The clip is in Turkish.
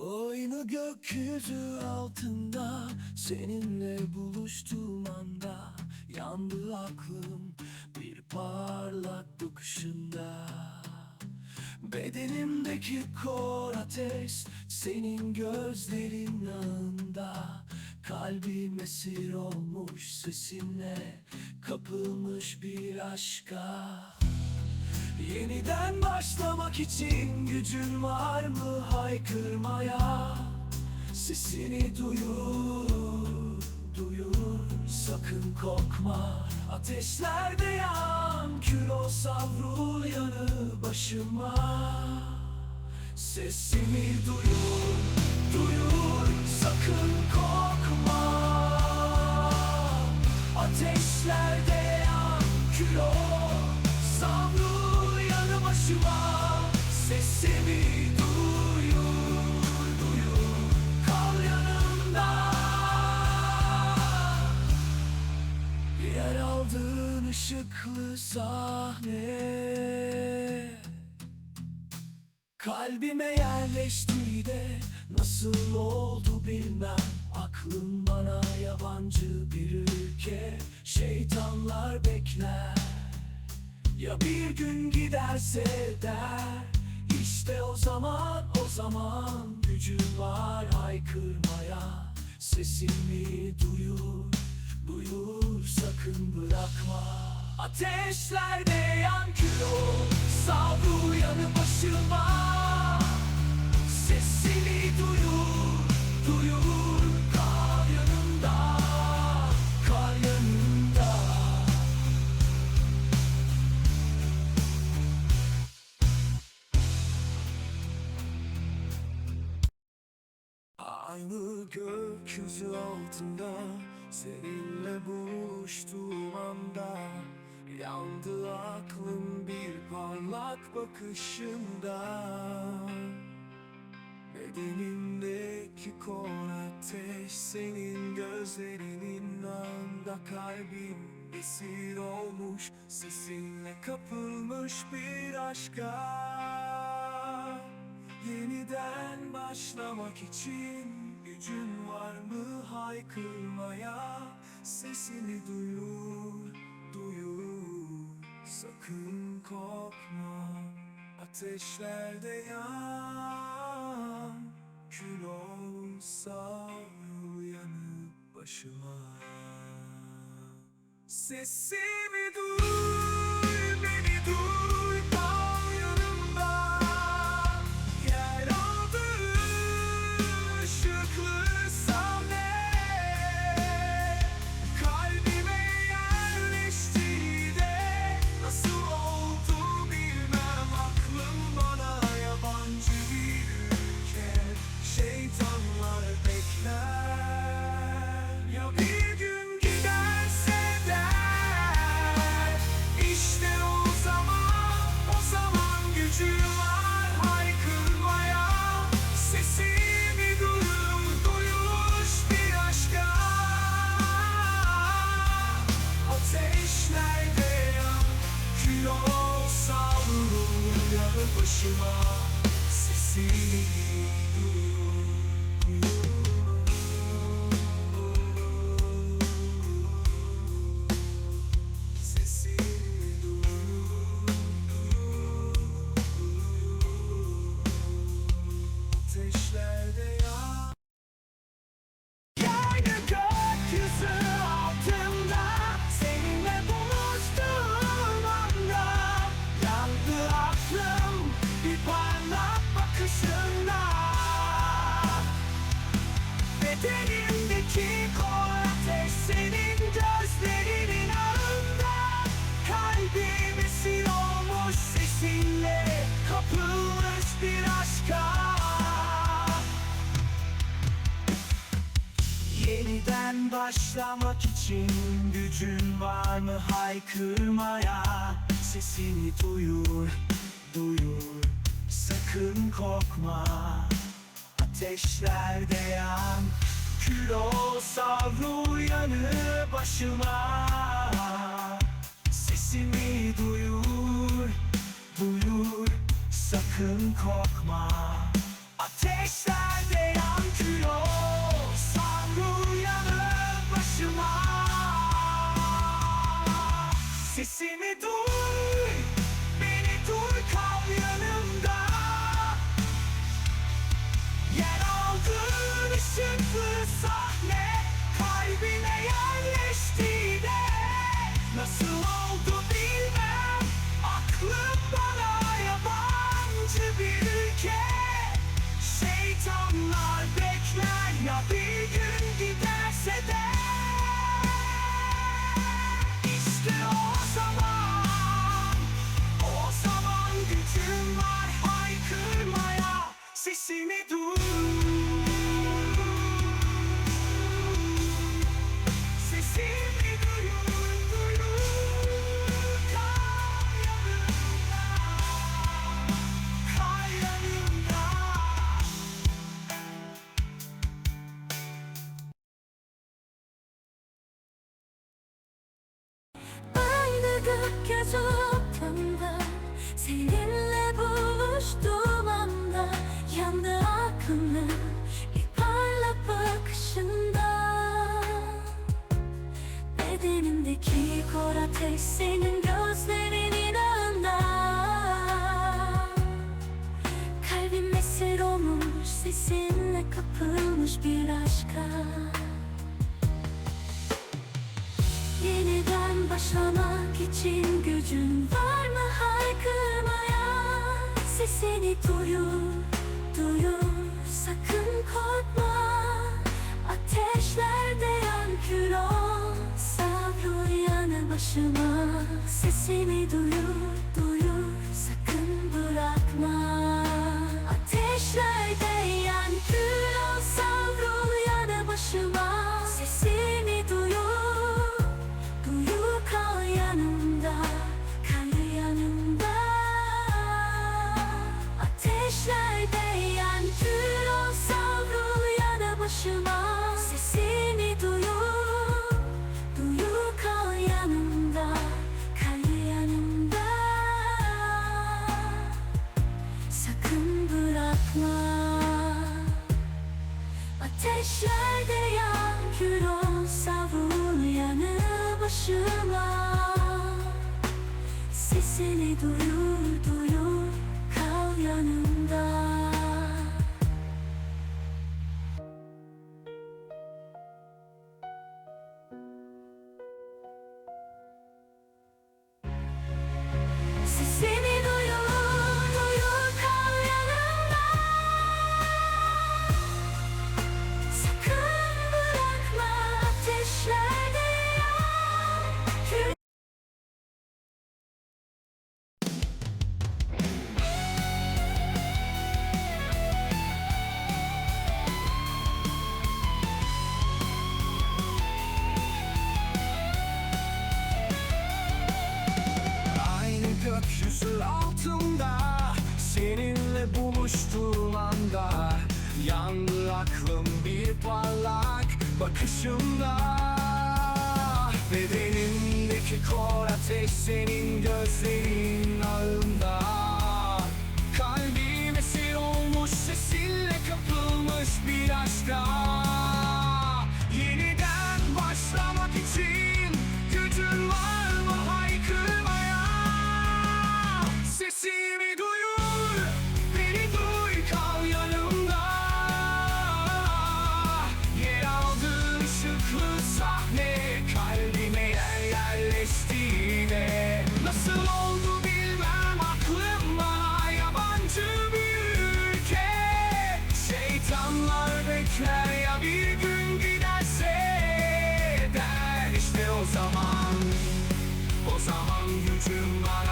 Aynı gökyüzü altında Seninle buluştuğum anda Yandı aklım bir parlak bakışında. Bedenimdeki kor ateş Senin gözlerin ağında. Kalbim esir olmuş sesinle Kapılmış bir aşka Yeniden başlamak için gücün var mı haykırmaya? Sesini duyur, duyur sakın korkma. Ateşlerde yan kül ol savrul yanı başıma. Sesimi duyur, duyur sakın korkma. Ateşlerde yan kül ol Savrul ışıklı sahne. Kalbime yerleşti de nasıl oldu bilmem. Aklım bana yabancı bir ülke. Şeytanlar bekler. Ya bir gün giderse der. İşte o zaman o zaman gücün var haykırmaya. Sesimi duyur duyur sakın bırakma Ateşlerde yan kül ol Savrul yanı başıma. Sesini duyur Duyur Kal yanımda Kal yanımda. Aynı gökyüzü altında Seninle buluştuğum anda Yandı aklım bir parlak bakışında Bedenimdeki kor ateş Senin gözlerinin anda Kalbim esir olmuş Sesinle kapılmış bir aşka. Yeniden başlamak için gücün var mı haykırmaya? Sesini duyur, duyur Sakın korkma Ateşlerde yan. Kül ol savrul yanıp başıma. Sesimi duy, yanı başıma başlamak için gücün var mı? Haykırmaya Sesini duyur, duyur. Sakın korkma Ateşlerde yan. Kül ol savrul yanı başıma. Sesimi duyur, duyur. Sakın korkma Ateşlerde yan ortamda Seninle buluştuğum anda Yandı aklımın ilk parlak bakışında. Bedenimdeki kor ateş senin gözlerinin ağında Kalbim esir olmuş sesinle kapılmış bir aşka Başlamak için gücün var mı? Haykırmaya Sesini duyur, duyur. Sakın korkma. Ateşlerde yan kül ol Savrul yanı başıma. Sesimi duyur, duyur. Sakın bırakma bırakma Ateşlerde yan kül ol savrul yanı başıma. Sesini duyur duyur kal yanımda parlak bakışımda Bedenimdeki kor ateş senin gözlerin ağında. Kalbim esir olmuş sesinle kapılmış bir aşka Şeytanlar bekler ya bir gün giderse der işte o zaman. O zaman gücüm var